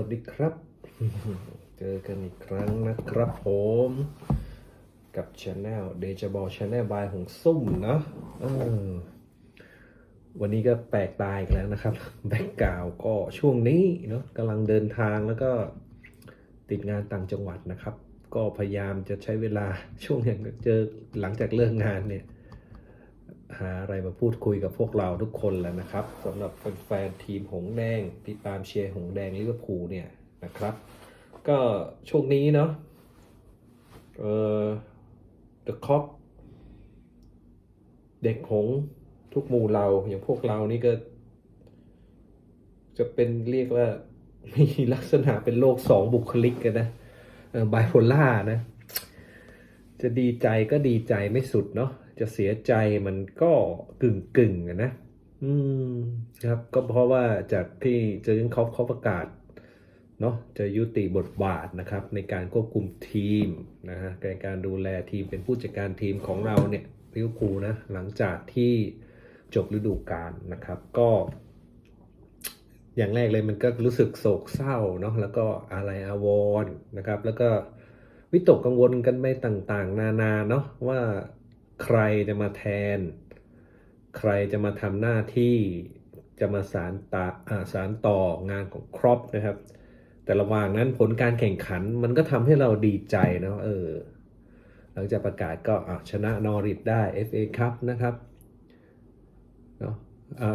วัสดีครับ เจอกันอีกครั้งนะครับผมกับช anel เดจบอลช anel บายของซุ่มนะวันนี้ก็แปลกตายแล้วนะครับ แบ็กกราวก็ช่วงนี้เนาะกำลังเดินทางแล้วก็ติดงานต่างจังหวัดนะครับ ก็พยายามจะใช้เวลาช่วงอย่างเจอหลังจากเลิกงานเนี่ย หาอะไรมาพูดคุยกับพวกเราทุกคนแล้วนะครับสำหรับแฟนๆทีมหงแดงติดตามเชียร์หงแดงลิเวอร์พูลเนี่ยนะครับ ก็ช่วงนี้เนาะเอ่อ The Cop เด็กหงทุกหมู่เราอย่างพวกเรานี่ก็ จะเป็นเรียกว่ามีลักษณะเป็นโรคสองบุคลิกกันนะไบโพล่านะ จะดีใจก็ดีใจไม่สุดเนาะจะเสียใจมันก็กึ่งกึ่งๆนะอืมครับ ก็เพราะว่าจากที่เจอร์เกนคอฟเขาประกาศเนาะจะยุติบทบาทนะครับ ในการควบคุมทีมนะฮะในการดูแลทีมเป็นผู้จัดการทีมของเราเนี่ยลิวอร์พูนะหลังจากที่จบฤดูกาลนะครับ ก็ อย่างแรกเลยมันก็รู้สึกโศกเศร้าเนาะแล้วก็อะไรอาวรนะครับ แล้วก็ วิตกกังวลกันไปต่างๆ นานาเนาะว่าใครจะมาแทน ใครจะมาทำหน้าที่จะมาสารตาสารต่องานของครอปนะครับ แต่ระหว่างนั้นผลการแข่งขันมันก็ทำให้เราดีใจเนาะเออ หลังจากประกาศก็ชนะนอริทได้ FA คัพนะครับเนาะ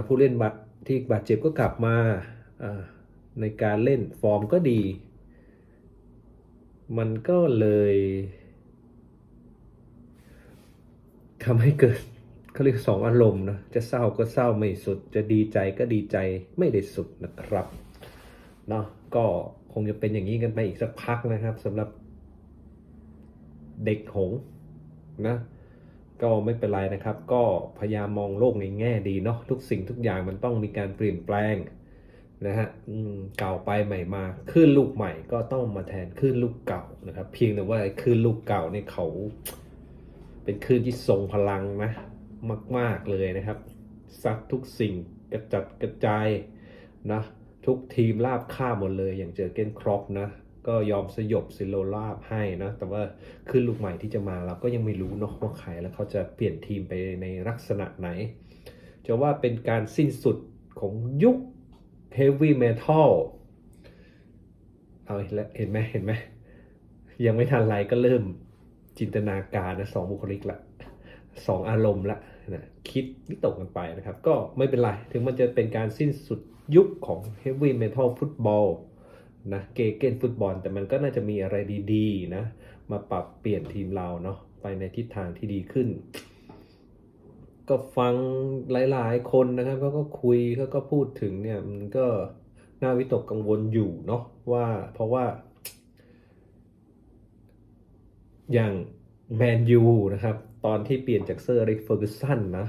ผู้เล่นบาดที่บาดเจ็บก็กลับมาในการเล่นฟอร์มก็ดี มันก็เลยทำให้เกิดเขาเรียกสองอารมณ์นะจะเศร้าก็เศร้าไม่สุด จะดีใจก็ดีใจไม่ได้สุดนะครับเนาะก็คงจะเป็นอย่างนี้กันไปอีกสักพักนะครับสำหรับเด็กหงนะก็ไม่เป็นไรนะครับ ก็พยายามมองโลกในแง่ดีเนาะทุกสิ่งทุกอย่างมันต้องมีการเปลี่ยนแปลง นะฮะเก่าไปใหม่มาคลื่นลูกใหม่ก็ต้องมาแทนคลื่นลูกเก่านะครับ เพียงแต่ว่าไอ้นลูกเก่าเนี่ยเขา เป็นคลื่นที่ทรงพลังนะมาก ๆเลยนะครับซัดทุกสิ่งกระจัดกระจายนะทุกทีมราบค่าหมดเลยอย่างเจอเกนครอปนะ ก็ยอมสยบซิโลลาบให้นะ แต่ว่าขึ้นลูกใหม่ที่จะมาเราก็ยังไม่รู้เนาะว่าใครแล้วเขาจะเปลี่ยนทีมไปในลักษณะไหน จะว่าเป็นการสิ้นสุดของยุค เฮฟวี่เมทัลเอาล้วเห็นไหมเห็นไหมยังไม่ทันไรก็เริ่มจินตนาการนะสองบุคลิกละสองอารมณ์ละนะคิดวิตกกันไปนะครับ ก็ไม่เป็นไร ถึงมันจะเป็นการสิ้นสุดยุคของเฮฟวี่เมทัลฟุตบอลนะเกเกนฟุตบอล แต่มันก็น่าจะมีอะไรดี ๆ นะ มาปรับเปลี่ยนทีมเราเนาะไปในทิศทางที่ดีขึ้น ก็ฟังหลาย ๆ คนนะครับเขาก็คุยเขาก็พูดถึงเนี่ยมันก็น่าวิตกกังวลอยู่เนาะว่าเพราะว่า อย่างแมนยูนะครับ ตอนที่เปลี่ยนจากเซอร์อเล็กเฟอร์กูสันนะ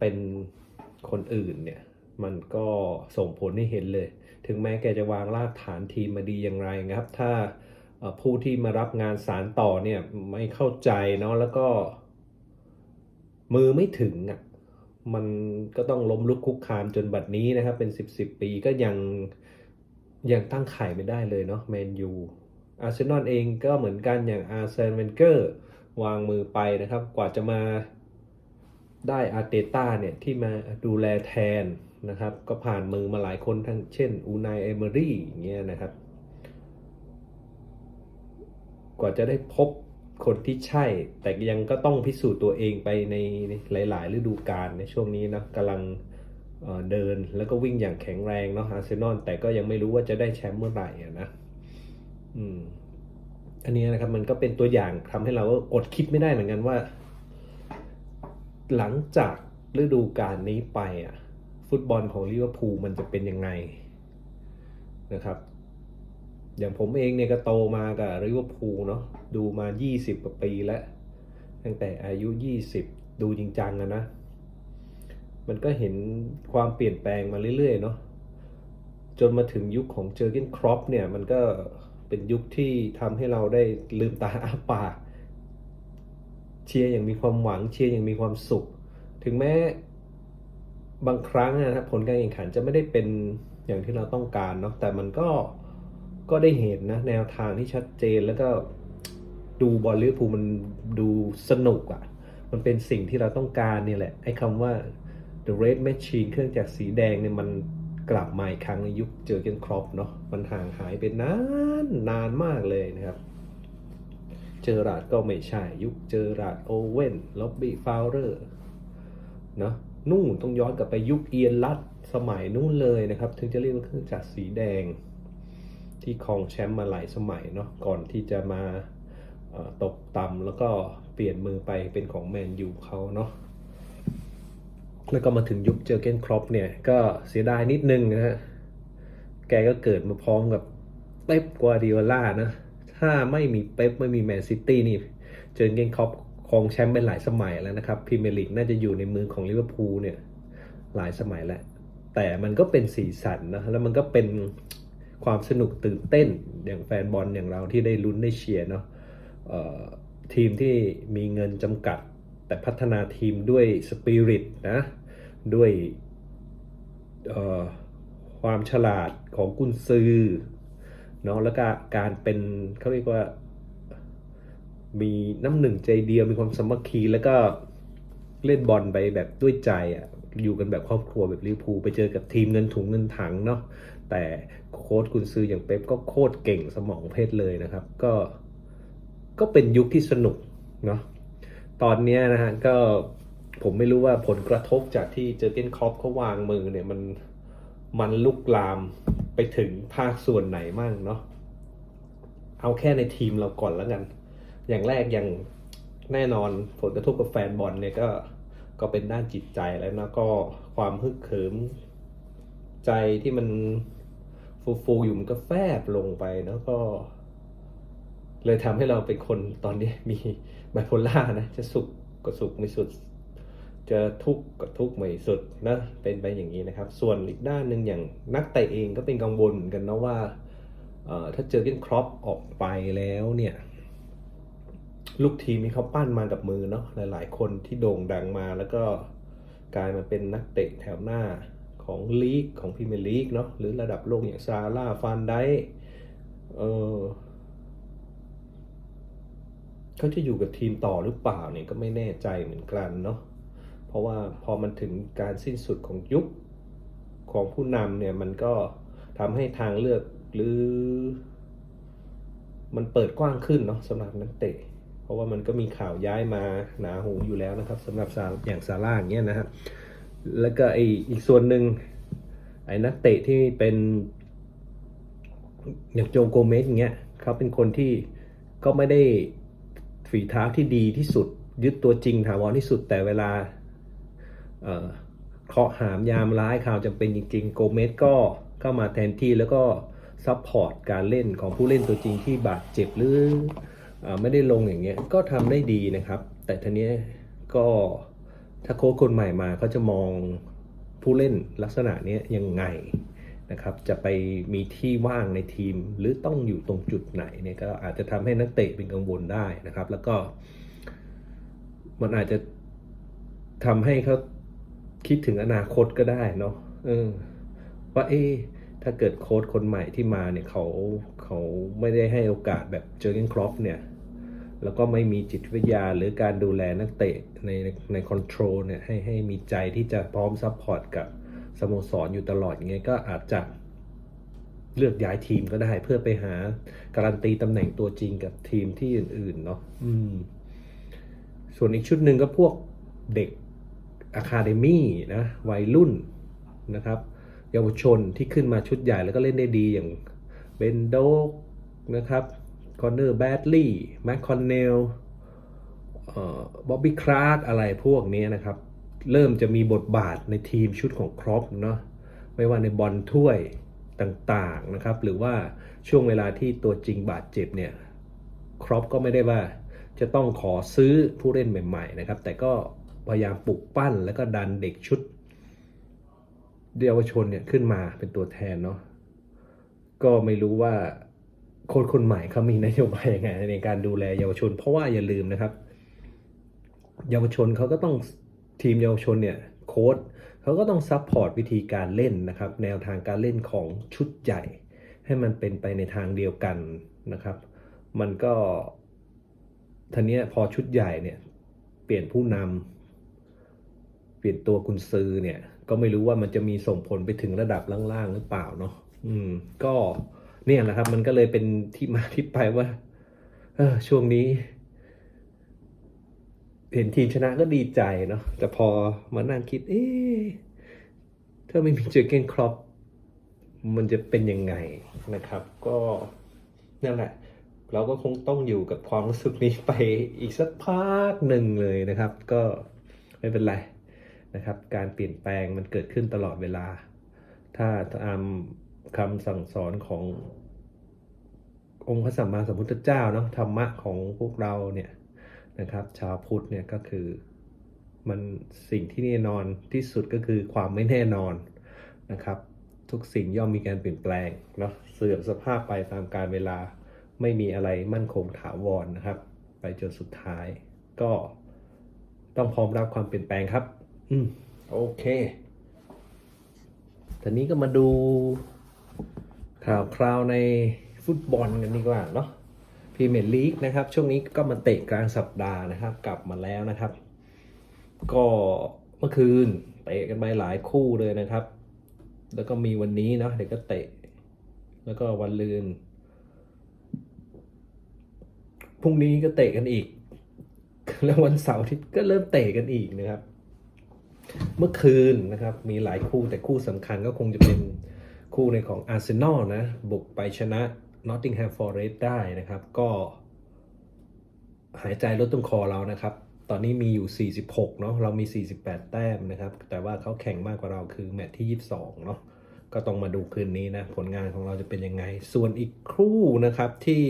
เป็นคนอื่นเนี่ย มันก็ส่งผลให้เห็นเลย ถึงแม้แกจะวางรากฐานทีมมาดีอย่างไรนะครับ ถ้าผู้ที่มารับงานสารต่อเนี่ยไม่เข้าใจเนาะแล้วก็ มือไม่ถึงอะมันก็ต้องล้มลุกคุกคามจนบัดนี้นะครับ เป็นสิบสิบปีก็ยังยังตั้งไข่ไม่ได้เลยเนาะแมนยูอาร์เซนอลเองก็เหมือนกันอย่างอาร์เซนเวนเกอร์วางมือไปนะครับ กว่าจะมาได้อาร์เตต้าเนี่ย ที่มาดูแลแทนนะครับ ก็ผ่านมือมาหลายคนทั้งเช่นอูนายเอเมอรี่อย่างเงี้ยนะครับ กว่าจะได้พบ คนที่ใช่ แต่ยังก็ต้องพิสูจน์ตัวเองไปในหลาย ๆ ฤดูกาลในช่วงนี้นะกำลังเดินแล้วก็วิ่งอย่างแข็งแรงเนาะอาร์เซนอลแต่ก็ยังไม่รู้ว่าจะได้แชมป์เมื่อไหร่อะนะอืมอันนี้นะครับมันก็เป็นตัวอย่างทำให้เราก็อดคิดไม่ได้เหมือนกันว่า หลังจากฤดูกาลนี้ไปอะ ฟุตบอลของลิเวอร์พูลมันจะเป็นยังไงนะครับ อย่างผมเองเนี่ยก็โตมากับลิเวอร์พูลเนาะดูมา 20 กว่าปีแล้ว ตั้งแต่อายุ 20 ดูจริงจังอะนะ มันก็เห็นความเปลี่ยนแปลงมาเรื่อยๆเนาะจนมาถึงยุคของเจอร์เกนครอปเนี่ย มันก็เป็นยุคที่ทำให้เราได้ลืมตาอ้าปากเชียร์อย่างมีความหวังเชียร์อย่างมีความสุข ถึงแม้บางครั้งนะครับผลการแข่งขันจะไม่ได้เป็นอย่างที่เราต้องการเนาะแต่มันก็ ก็ได้เห็นนะแนวทางที่ชัดเจนแล้วก็ดูบอลลิเวอร์พูลมันดูสนุกอะ่ะ มันเป็นสิ่งที่เราต้องการเนี่ยแหละ ไอ้คำว่า The Red Machine เครื่องจักรสีแดงเนี่ยมันกลับมาอีกครั้งในยุคเจอเกนครอปเนาะมันห่างหายไปนานนานมากเลยนะครับ เจอราดก็ไม่ใช่ ยุคเจอราดโอเว่นล็อบบี้ฟาวเรอร์เนาะนู่นต้องย้อนกลับไปยุคเอียนลัดสมัยนู่นเลยนะครับ ถึงจะเรียกว่าเครื่องจักรสีแดง ที่ครองแชมป์มาหลายสมัยเนาะก่อนที่จะมาตกต่ำแล้วก็เปลี่ยนมือไปเป็นของแมนยูเขาเนาะแล้วก็มาถึงยุคเจอเกนครอปเนี่ยก็เสียดายนิดนึงนะฮะ แกก็เกิดมาพร้อมกับเป๊ปกัวดิโอล่านะ ถ้าไม่มีเป๊ปไม่มีแมนซิตี้นี่ เจอเกนครอปครองแชมป์ไปหลายสมัยแล้วนะครับพรีเมียร์ลีกน่าจะอยู่ในมือของลิเวอร์พูลเนี่ยหลายสมัยแล้ว แต่มันก็เป็นสีสันนะ แล้วมันก็เป็น ความสนุกตื่นเต้นอย่างแฟนบอลอย่างเราที่ได้ลุ้นได้เชียร์เนาะทีมที่มีเงินจำกัด แต่พัฒนาทีมด้วยสปิริตนะด้วยความฉลาดของกุนซือเนาะแล้วก็การเป็นเขาเรียกว่ามีน้ำหนึ่งใจเดียวมีความสมัคคีแล้วก็เล่นบอลไปแบบด้วยใจอะอยู่กันแบบครอบครัวแบบลิเวอร์พูลไปเจอกับทีมเงินถุงเงินถังเนาะแต่ โค้ชกุนซืออย่างเป๊ปก็โคตรเก่งสมองเพชรเลยนะครับ ก็ก็เป็นยุคที่สนุกเนาะตอนนี้นะฮะก็ผมไม่รู้ว่าผลกระทบจากที่เจอเกนคอปเขาวางมือเนี่ยมันมันลุกลามไปถึงภาคส่วนไหนมั่งเนาะเอาแค่ในทีมเราก่อนแล้วกัน อย่างแรกอย่างแน่นอนผลกระทบกับแฟนบอลเนี่ยก็ก็เป็นด้านจิตใจแล้วนะก็ความฮึกเหิมใจที่มัน ฟูๆอยู่มันก็แฟบลงไปแล้วก็ เลยทำให้เราเป็นคนตอนนี้มีไบโพล่านะจะสุขก็สุขไม่สุด จะทุกข์ก็ทุกข์ไม่สุดนะเป็นไปอย่างนี้นะครับ ส่วนอีกด้านหนึ่งอย่างนักเตะเองก็เป็นกังวลเหมือนกันนะว่าถ้าเจอเกนครอปออกไปแล้วเนี่ย ลูกทีมที่เขาปั้นมากับมือเนาะหลาย ๆ คนที่โด่งดังมาแล้วก็กลายมาเป็นนักเตะแถวหน้า ของลีกของพรีเมียร์ลีกเนาะหรือระดับโลกอย่างซาร่าฟานไดเออเขาจะอยู่กับทีมต่อหรือเปล่าเนี่ยก็ไม่แน่ใจเหมือนกันเนาะเพราะว่าพอมันถึงการสิ้นสุดของยุคของผู้นำเนี่ยมันก็ทำให้ทางเลือกหรือ มันเปิดกว้างขึ้นเนาะสำหรับนักเตะเพราะว่ามันก็มีข่าวย้ายมาหนาหูอยู่แล้วนะครับสำหรับอย่างซาร่าอย่างเงี้ยนะครับ แล้วก็ไออีกส่วนหนึ่งไอ้นักเตะที่เป็นอย่างโจโกเมสอย่างเงี้ยเขาเป็นคนที่ก็ไม่ได้ฝีเท้าที่ดีที่สุด ยึดตัวจริงถาวรที่สุดแต่เวลาเเคาะหามยามร้ายข่าวจำเป็นจริง ๆ โกเมสก็เข้ามาแทนที่แล้วก็ซัพพอร์ตการเล่นของผู้เล่นตัวจริงที่บาดเจ็บหรืออไม่ได้ลงอย่างเงี้ยก็ทำได้ดีนะครับ แต่ทีนี้ก็ ถ้าโค้ชคนใหม่มาเขาจะมองผู้เล่นลักษณะนี้ยังไงนะครับ จะไปมีที่ว่างในทีมหรือต้องอยู่ตรงจุดไหนเนี่ยก็อาจจะทำให้นักเตะเป็นกังวลได้นะครับ แล้วก็ มันอาจจะทำให้เขาคิดถึงอนาคตก็ได้เนาะเออว่าเอ๊ถ้าเกิดโค้ชคนใหม่ที่มาเนี่ยเขาเขาไม่ได้ให้โอกาสแบบเจอเกนครอปเนี่ย แล้วก็ไม่มีจิตวิทยาหรือการดูแลนักเตะในในคอนโทรลเนี่ยให้ให้มีใจที่จะพร้อมซัพพอร์ตกับสโมสรอยู่ตลอดอย่างเงี้ยก็อาจจะเลือกย้ายทีมก็ได้เพื่อไปหาการันตีตำแหน่งตัวจริงกับทีมที่อื่น ๆ เนาะอืม ส่วนอีกชุดหนึ่งก็พวกเด็กอะคาเดมี่นะ วัยรุ่นนะครับเยาวชนที่ขึ้นมาชุดใหญ่แล้วก็เล่นได้ดีอย่างเบนโดกนะครับ คอนเนอร์แบดลี่แมคคอนเนลบ๊อบบี้คลาร์กอะไรพวกนี้นะครับ เริ่มจะมีบทบาทในทีมชุดของครอปเนาะไม่ว่าในบอลถ้วยต่างๆนะครับ หรือว่าช่วงเวลาที่ตัวจริงบาดเจ็บเนี่ยครอปก็ไม่ได้ว่าจะต้องขอซื้อผู้เล่นใหม่ ๆ นะครับ แต่ก็พยายามปลุกปั้นแล้วก็ดันเด็กชุดเยาวชนเนี่ยขึ้นมาเป็นตัวแทนเนาะก็ไม่รู้ว่า ค้ชคนใหม่เขามีนโยบายยังไงในการดูแลเยาวชน เพราะว่าอย่าลืมนะครับ เยาวชนเขาก็ต้องทีมเยาวชนเนี่ยโค้ชเขาก็ต้องซัพพอร์ตวิธีการเล่นนะครับ แนวทางการเล่นของชุดใหญ่ ให้มันเป็นไปในทางเดียวกันนะครับ มันก็ทีเนี้ยพอชุดใหญ่เนี่ย เปลี่ยนผู้นำเปลี่ยนตัวกุนซือเนี่ย ก็ไม่รู้ว่ามันจะมีส่งผลไปถึงระดับล่างๆหรือเปล่าเนาะอืม ก็ เนี่ยแหละครับ มันก็เลยเป็นที่มาที่ไปว่า เออ ช่วงนี้ เห็นทีมชนะก็ดีใจเนาะแต่พอมานั่งคิด เอ๊ะถ้าไม่มีเจอเกนครอปมันจะเป็นยังไงนะครับ ก็นั่นแหละ เราก็คงต้องอยู่กับความรู้สึกนี้ไปอีกสักพักหนึ่งเลยนะครับ ก็ไม่เป็นไรนะครับ การเปลี่ยนแปลงมันเกิดขึ้นตลอดเวลา ถ้าตาม คำสั่งสอนขององค์พระสัมมาสัมพุทธเจ้าเนาะธรรมะของพวกเราเนี่ยนะครับ ชาวพุทธเนี่ยก็คือมันสิ่งที่แน่นอนที่สุดก็คือความไม่แน่นอนนะครับ ทุกสิ่งย่อมมีการเปลี่ยนแปลงเนาะเสื่อมสภาพไปตามกาลเวลาไม่มีอะไรมั่นคงถาวรนะครับ ไปจนสุดท้าย ก็ต้องพร้อมรับความเปลี่ยนแปลงครับ อืมโอเคทีนี้ก็มาดู ข่าวคราวในฟุตบอลกันดีกว่าเนาะพรีเมียร์ลีกนะครับ ช่วงนี้ก็มาเตะกลางสัปดาห์นะครับ กลับมาแล้วนะครับ ก็เมื่อคืนเตะกันไปหลายคู่เลยนะครับ แล้วก็มีวันนี้เนาะเดี๋ยวก็เตะ แล้วก็วันลืนพรุ่งนี้ก็เตะกันอีก แล้ววันเสาร์ที่ก็เริ่มเตะกันอีกนะครับ เมื่อคืนนะครับ มีหลายคู่แต่คู่สำคัญก็คงจะเป็น คู่ในของอาร์เซนอลนะ บุกไปชนะ Nottingham Forest ได้นะครับ ก็หายใจลดต้นคอเรานะครับ ตอนนี้มีอยู่ 46 เนาะเรามี 48 แต้มนะครับ แต่ว่าเขาแข่งมากกว่าเราคือแมตช์ที่ 22 เนาะก็ต้องมาดูคืนนี้นะ ผลงานของเราจะเป็นยังไง ส่วนอีกคู่นะครับที่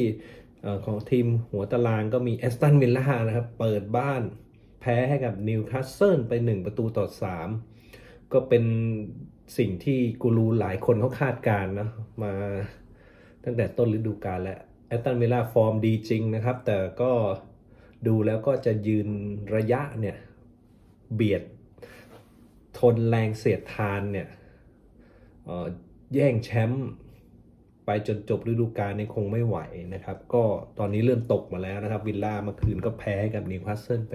ของทีมหัวตารางก็มีแอสตันวิลล่านะครับ เปิดบ้านแพ้ให้กับนิวคาสเซิลไป 1 ประตูต่อ 3 ก็เป็น สิ่งที่กูรูหลายคนเขาคาดการณ์นะมาตั้งแต่ต้นฤดูกาลแล้วแอสตันวิลล่าฟอร์มดีจริงนะครับ แต่ก็ดูแล้วก็จะยืนระยะเนี่ย เบียดทนแรงเสียดทานเนี่ยแย่งแชมป์ไปจนจบฤดูกาลนี่คงไม่ไหวนะครับ ก็ตอนนี้เริ่มตกมาแล้วนะครับ วิลล่าเมื่อคืนก็แพ้กับนิวคาสเซิลไป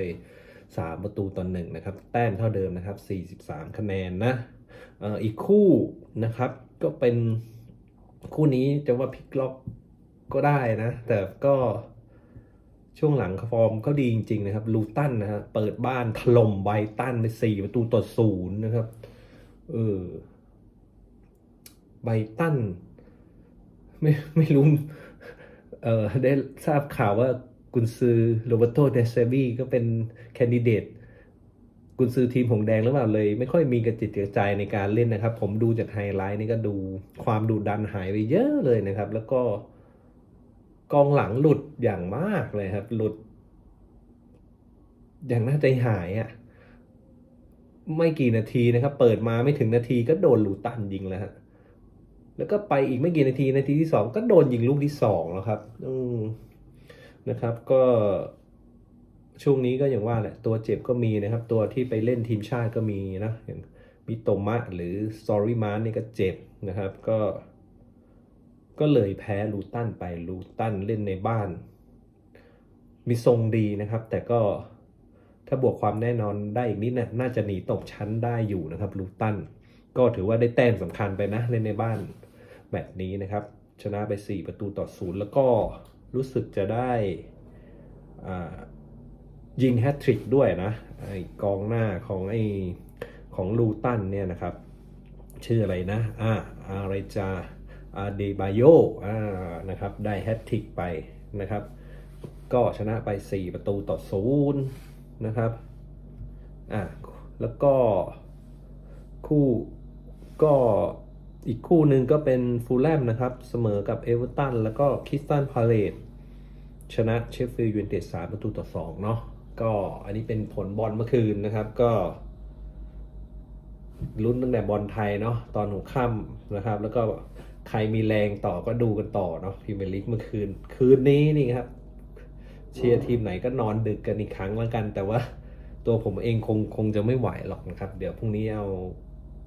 3 ประตูต่อหนึ่งนะครับ แต้มเท่าเดิมนะครับ 43 คะแนนนะ อีกคู่นะครับ ก็เป็นคู่นี้จะว่าพลิกล็อกก็ได้นะ แต่ก็ช่วงหลังฟอร์มก็ดีจริง ๆ นะครับ ลูตันนะฮะเปิดบ้านถล่มไบตันไป4ประตูต่อศูนย์นะครับเออไบตันไม่ไม่รู้เออได้ทราบข่าวว่ากุนซือโรเบโตเดเซบีก็เป็นแคนดิเดต กุนซือทีมหงแดงหรือเปล่าเลย ไม่ค่อยมีกระจิตกระใจในการเล่นนะครับ ผมดูจากไฮไลท์นี่ก็ดูความดุดันหายไปเยอะเลยนะครับ แล้วก็กองหลังหลุดอย่างมากเลยครับ หลุด อย่างน่าใจหายอะ่ะ ไม่กี่นาทีนะครับ เปิดมาไม่ถึงนาทีก็โดนหลูตันยิงแล้วฮะแล้วก็ไปอีกไม่กี่นาทีนาทีที่สองก็โดนยิงลูกที่สองแล้วครับ อืมนะครับ ก็ ช่วงนี้ก็อย่างว่าแหละตัวเจ็บก็มีนะครับ ตัวที่ไปเล่นทีมชาติก็มีนะอย่างมิโตมะหรือซอริมานนี่ก็เจ็บนะครับก็ ก็เลยแพ้ลูตันไปลูตันเล่นในบ้าน มีทรงดีนะครับ แต่ก็ถ้าบวกความแน่นอนได้อีกนิดนะน่าจะหนีตกชั้นได้อยู่นะครับลูตันก็ถือว่าได้แต้มสำคัญไปนะเล่นในบ้านแบบนี้นะครับ ชนะไป 4 ประตูต่อศูนย์แล้วก็รู้สึกจะได้อ่า ยิงแฮตทริกด้วยนะไอกองหน้าของไอของลูตันเนี่ยนะครับ ชื่ออะไรนะอ่าอะไรจาอาเดบายโยอ่านะครับได้แฮตทริกไปนะครับ ก็ชนะไป 4 ประตูต่อศูนย์นะครับอ่าแล้วก็คู่ก็อีกคู่หนึ่งก็เป็นฟูลแลมนะครับ เสมอกับเอเวอร์ตันแล้วก็คิสตันพาเลตชนะเชฟฟิลด์ยูไนเต็ดสามประตูต่อสองเนาะ ก็อันนี้เป็นผลบอลเมื่อคืนนะครับก็ลุ้นตั้งแต่บอลไทยเนาะตอนหัวค่ำนะครับ แล้วก็ใครมีแรงต่อก็ดูกันต่อเนาะพรีเมียร์ลีกเมื่อคืน คืนนี้นี่ครับ เชียร์ทีมไหนก็นอนดึกกันอีกครั้งแล้วกัน แต่ว่าตัวผมเองคงคงจะไม่ไหวหรอกนะครับ เดี๋ยวพรุ่งนี้เอา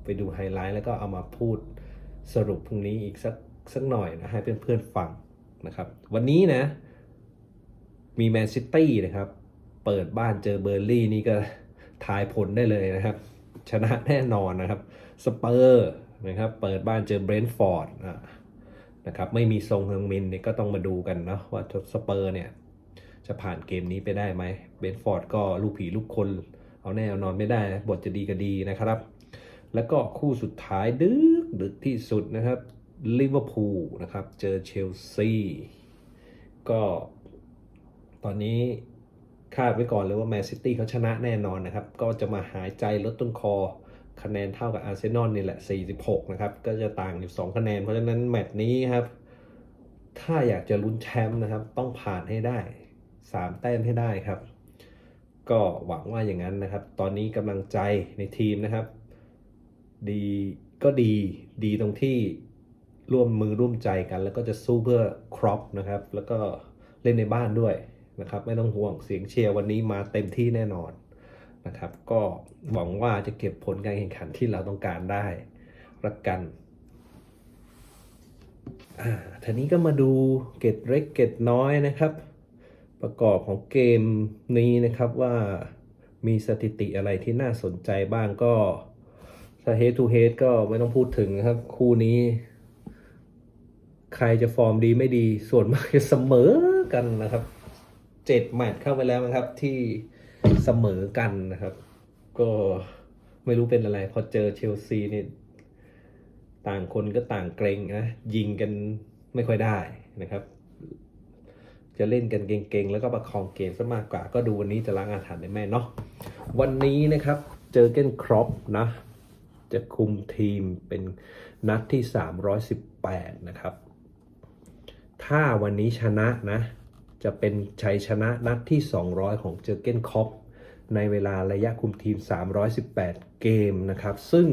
ไปดูไฮไลท์แล้วก็เอามาพูดสรุปพรุ่งนี้อีกสักสักหน่อยนะให้เพื่อนๆฟังนะครับ วันนี้นะ มีแมนซิตี้นะครับ เปิดบ้านเจอเบอร์ลี่นี่ก็ทายผลได้เลยนะครับ ชนะแน่นอนนะครับสเปอร์นะครับเปิดบ้านเจอเบรนท์ฟอร์ดนะครับไม่มีทรงเฮงมินเนี่ยก็ต้องมาดูกันนะว่าสเปอร์เนี่ยจะผ่านเกมนี้ไปได้ไหมเบรนท์ฟอร์ดก็ลูกผีลูกคน เอาแน่เอานอนไม่ได้ บทจะดีก็ดีนะครับ แล้วก็คู่สุดท้ายดึกดึกที่สุดนะครับลิเวอร์พูลนะครับเจอเชลซีก็ตอนนี้ คาดไว้ก่อนเลยว่าแมนซิตี้เขาชนะแน่นอนนะครับ ก็จะมาหายใจลดต้นคอ คะแนนเท่ากับอาร์เซนอลนี่แหละ 46 นะครับ ก็จะต่างอยู่ 2 คะแนน เพราะฉะนั้นแมตช์นี้ครับ ถ้าอยากจะลุ้นแชมป์นะครับ ต้องผ่านให้ได้ 3 แต้มให้ได้ครับ ก็หวังว่าอย่างนั้นนะครับ ตอนนี้กำลังใจในทีมนะครับ ดีก็ดีดีตรงที่ร่วมมือร่วมใจกัน แล้วก็จะสู้เพื่อครอปนะครับ แล้วก็เล่นในบ้านด้วย นะครับ ไม่ต้องห่วงเสียงเชียร์วันนี้มาเต็มที่แน่นอนนะครับ ก็หวังว่าจะเก็บผลการแข่งขันที่เราต้องการได้รักกันอ่าทีนี้ก็มาดูเกตเล็กเกตน้อยนะครับ ประกอบของเกมนี้นะครับว่ามีสถิติอะไรที่น่าสนใจบ้างก็ถ้า head to head ก็ไม่ต้องพูดถึงนะครับ คู่นี้ ใครจะฟอร์มดีไม่ดีส่วนมากจะเสมอกันนะครับ เจ็ดแมตช์เข้าไปแล้วนะครับ ที่เสมอกันนะครับ ก็ไม่รู้เป็นอะไร พอเจอเชลซีนี่ต่างคนก็ต่างเกรงนะ ยิงกันไม่ค่อยได้นะครับ จะเล่นกันเก่งๆ แล้วก็ประคองเกมซะมากกว่า ก็ดูวันนี้จะล้างอาถรรพ์ได้แม่เนาะวันนี้นะครับเจอเกนครอปนะ จะคุมทีมเป็นนัดที่ 318 นะครับ ถ้าวันนี้ชนะนะ จะเป็นชัยชนะนัดที่ 200 ของเจอเก้นคอปในเวลาระยะคุมทีม 318 เกมนะครับ ซึ่ง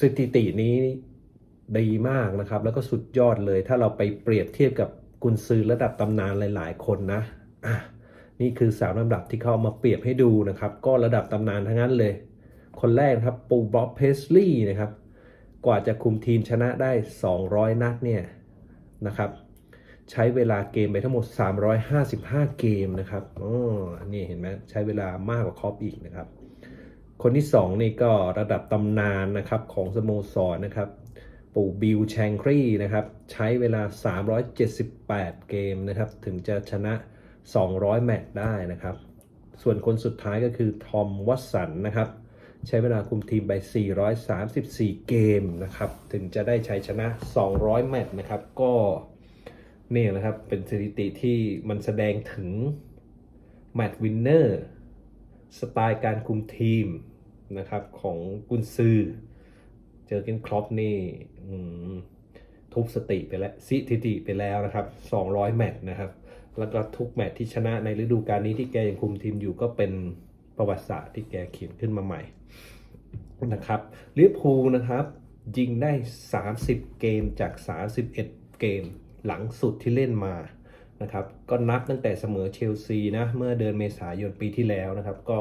สถิตินี้ดีมากนะครับ แล้วก็สุดยอดเลย ถ้าเราไปเปรียบเทียบกับกุนซือระดับตำนานหลาย ๆ คนนะะนี่คือสามลำดับที่เขาเอามาเปรียบให้ดูนะครับ ก็ระดับตำนานทั้งนั้นเลย คนแรกนะครับปูบ๊อบเพสลีย์นะครับ กว่าจะคุมทีมชนะได้ 200 นัดเนี่ยนะครับ ใช้เวลาเกมไปทั้งหมด 355 เกมนะครับอ๋อนี่เห็นไหมใช้เวลามากกว่าคอปอีกนะครับ คนที่ 2 นี่ก็ระดับตำนานนะครับของสโมสรนะครับ ปู่บิลแชงครีนะครับ ใช้เวลา 378 เกมนะครับ ถึงจะชนะ 200 แมตช์ได้นะครับ ส่วนคนสุดท้ายก็คือทอมวัตสันนะครับใช้เวลาคุมทีมไป 434 เกมนะครับ ถึงจะได้ชัยชนะ 200 แมตช์นะครับ ก็ นี่ยนะครับ เป็นสถิติที่มันแสดงถึงแมตช์วินเนอร์สไตล์การคุมทีมนะครับของกุนซือ เจอเกนครอปนี่ทุบสติไปแล้วสิถิติไปแล้วนะครับ 200 แมตช์นะครับ แล้วก็ทุกแมตช์ที่ชนะในฤดูกาลนี้ที่แกยังคุมทีมอยู่ก็เป็นประวัติศาสตร์ที่แกเขียนขึ้นมาใหม่นะครับลิเวอร์พูลนะครับ ยิงได้ 30 เกมจาก 31 เกม หลังสุดที่เล่นมานะครับก็นับตั้งแต่เสมอเชลซีนะเมื่อเดือนเมษายนปีที่แล้วนะครับก็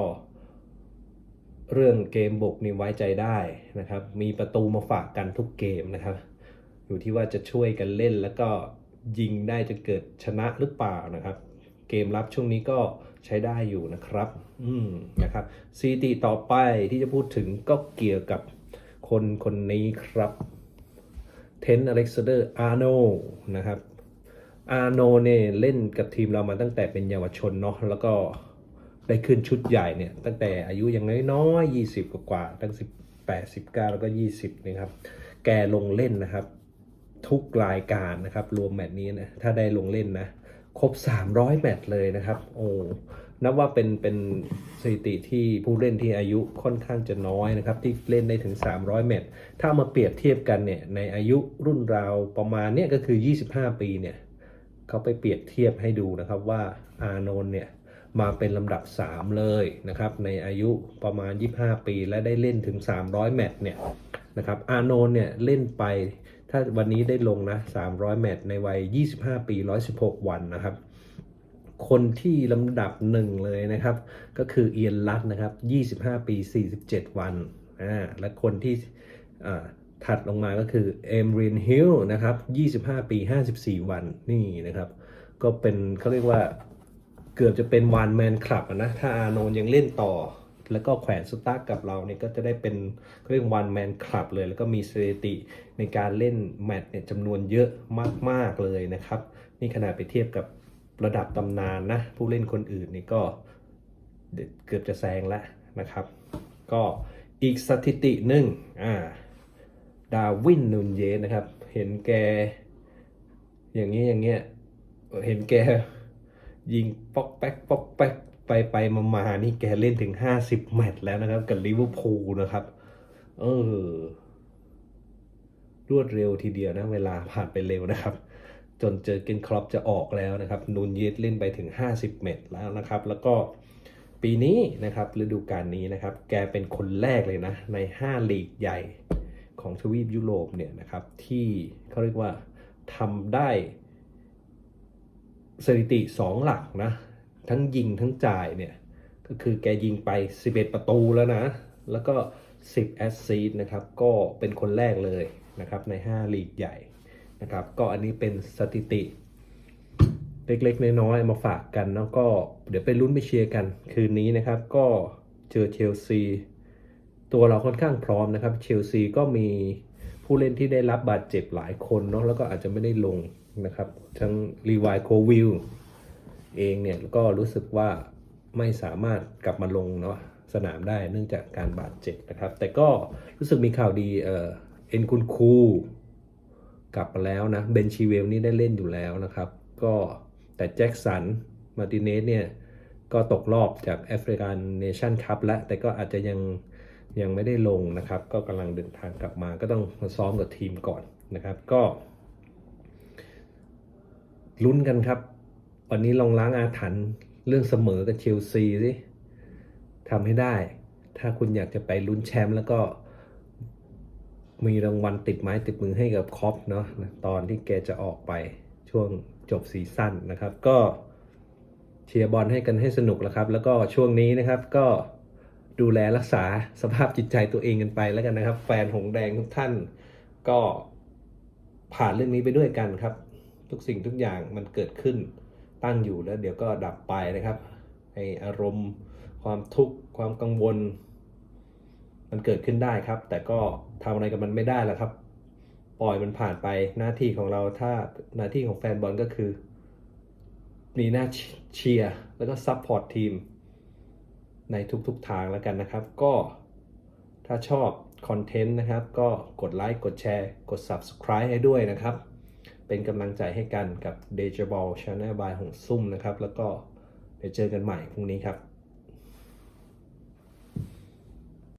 เรื่องเกมบุกนี่ไว้ใจได้นะครับ มีประตูมาฝากกันทุกเกมนะครับ อยู่ที่ว่าจะช่วยกันเล่นแล้วก็ยิงได้จนเกิดชนะหรือเปล่านะครับ เกมรับช่วงนี้ก็ใช้ได้อยู่นะครับ อืมนะครับซีตีต่อไปที่จะพูดถึงก็เกี่ยวกับคนคนนี้ครับ เทนอเล็กซานเดอร์อาร์โนนะครับอาร์โนเนี่ยเล่นกับทีมเรามาตั้งแต่เป็นเยาวชนเนาะแล้วก็ได้ขึ้นชุดใหญ่เนี่ย ตั้งแต่อายุยังน้อยๆยี่สิบกว่าๆตั้งสิบแปดสิบเก้าแล้วก็ยี่สิบนะครับ แกลงเล่นนะครับ ทุกรายการนะครับ รวมแมตช์นี้นะ ถ้าได้ลงเล่นนะ ครบ300แมตช์เลยนะครับ โอ้ นับว่าเป็นเป็นสถิติที่ผู้เล่นที่อายุค่อนข้างจะน้อยนะครับที่เล่นได้ถึง 300แมตช์ถ้าเอามาเปรียบเทียบกันเนี่ยในอายุรุ่นราวประมาณเนี่ยก็คือ 25 ปีเนี่ยเขาไปเปรียบเทียบให้ดูนะครับว่าอานนท์เนี่ยมาเป็นลำดับ 3 เลยนะครับในอายุประมาณ 25 ปี และได้เล่นถึง 300 แมตช์เนี่ยนะครับอานนท์เนี่ยเล่นไปถ้าวันนี้ได้ลงนะ 300 แมตช์ในวัย 25 ปี 116 วันนะครับ คนที่ลำดับหนึ่งเลยนะครับ ก็คือเอียนลัดนะครับ 25 ปี 47 วันอ่าและคนที่ถัดลงมาก็คือเอมรินฮิลนะครับ 25 ปี 54 วันนี่นะครับ ก็เป็นเขาเรียกว่าเกือบจะเป็นวันแมนคลับนะ ถ้าอานนยังเล่นต่อ แล้วก็แขวนสตาร์กับเราเนี่ยก็จะได้เป็นเขาเรียกวันแมนคลับเลย แล้วก็มีสถิติในการเล่นแมตช์เนี่ยจำนวนเยอะมาก ๆ เลยนะครับ นี่ขนาดไปเทียบกับ ระดับตำนานนะ ผู้เล่นคนอื่นนี่ก็เกือบจะแซงแล้วนะครับ ก็อีกสถิติหนึ่งอ่าดาวินนูนเยสนะครับ เห็นแก อย่างนี้อย่างเงี้ยเห็นแกยิงป๊อกแป๊กป๊อกแป๊กไปไปมามานี่แกเล่นถึง 50 แมตช์แล้วนะครับ กับลิเวอร์พูลนะครับ เออ รวดเร็วทีเดียวนะ เวลาผ่านไปเร็วนะครับ จนเจอเกนครอปจะออกแล้วนะครับ นูนเยสเล่นไปถึง 50 เมตรแล้วนะครับ แล้วก็ปีนี้นะครับฤดูกาลนี้นะครับ แกเป็นคนแรกเลยนะ ใน 5 ลีกใหญ่ของทวีปยุโรปเนี่ยนะครับ ที่เขาเรียกว่าทำได้สถิติ 2 หลักนะ ทั้งยิงทั้งจ่ายเนี่ย ก็คือแกยิงไป 11 ประตูแล้วนะ แล้วก็ 10 แอสซีดนะครับ ก็เป็นคนแรกเลยนะครับใน 5 ลีกใหญ่ นะครับ ก็อันนี้เป็นสถิติ เล็กๆ น้อยๆมาฝากกันแล้วก็เดี๋ยวไปลุ้นไปเชียร์กัน คืนนี้นะครับ ก็เจอเชลซีตัวเราค่อนข้างพร้อมนะครับเชลซีก็มีผู้เล่นที่ได้รับบาดเจ็บหลายคนเนาะแล้วก็อาจจะไม่ได้ลงนะครับ ทั้งรีวายโควิลเองเนี่ยก็รู้สึกว่าไม่สามารถกลับมาลงเนาะสนามได้เนื่องจากการบาดเจ็บนะครับ แต่ก็รู้สึกมีข่าวดีเออเอ็นคุณคู กลับมาแล้วนะเบนชีเวลนี่ได้เล่นอยู่แล้วนะครับ ก็แต่แจ็คสันมาร์ติเนสเนี่ย ก็ตกรอบจากแอฟริกันเนชั่นคัพแล้วแต่ก็อาจจะยังยังไม่ได้ลงนะครับ ก็กำลังเดินทางกลับมาก็ต้องมาซ้อมกับทีมก่อนนะครับก็ลุ้นกันครับ วันนี้ลองล้างอาถรรพ์เรื่องเสมอกับเชลซีสิทำให้ได้ ถ้าคุณอยากจะไปลุ้นแชมป์แล้วก็ มีรางวัลติดไม้ติดมือให้กับคอปเนาะตอนที่แกจะออกไปช่วงจบซีซั่นนะครับ ก็เชียร์บอลให้กันให้สนุกแล้วครับ แล้วก็ช่วงนี้นะครับก็ดูแลรักษาสภาพจิตใจตัวเองกันไปแล้วกันนะครับ แฟนหงแดงทุกท่านก็ผ่านเรื่องนี้ไปด้วยกันครับ ทุกสิ่งทุกอย่างมันเกิดขึ้นตั้งอยู่แล้วเดี๋ยวก็ดับไปนะครับให้อารมณ์ ความทุกข์ความกังวล มันเกิดขึ้นได้ครับ แต่ก็ ทำอะไรกับมันไม่ได้แล้วครับ ปล่อยมันผ่านไปหน้าที่ของเราถ้าหน้าที่ของแฟนบอลก็คือ มีหน้าเชียร์แล้วก็ซัพพอร์ตทีม ในทุกๆทางแล้วกันนะครับ ก็ถ้าชอบคอนเทนต์นะครับ ก็กดไลค์กดแชร์ กด Subscribe ให้ด้วยนะครับ เป็นกำลังใจให้กันกับ d e j a b a l Channel by หงซุ่มนะครับ แล้วก็เดี๋ยวเจอกันใหม่พรุ่งนี้ครับ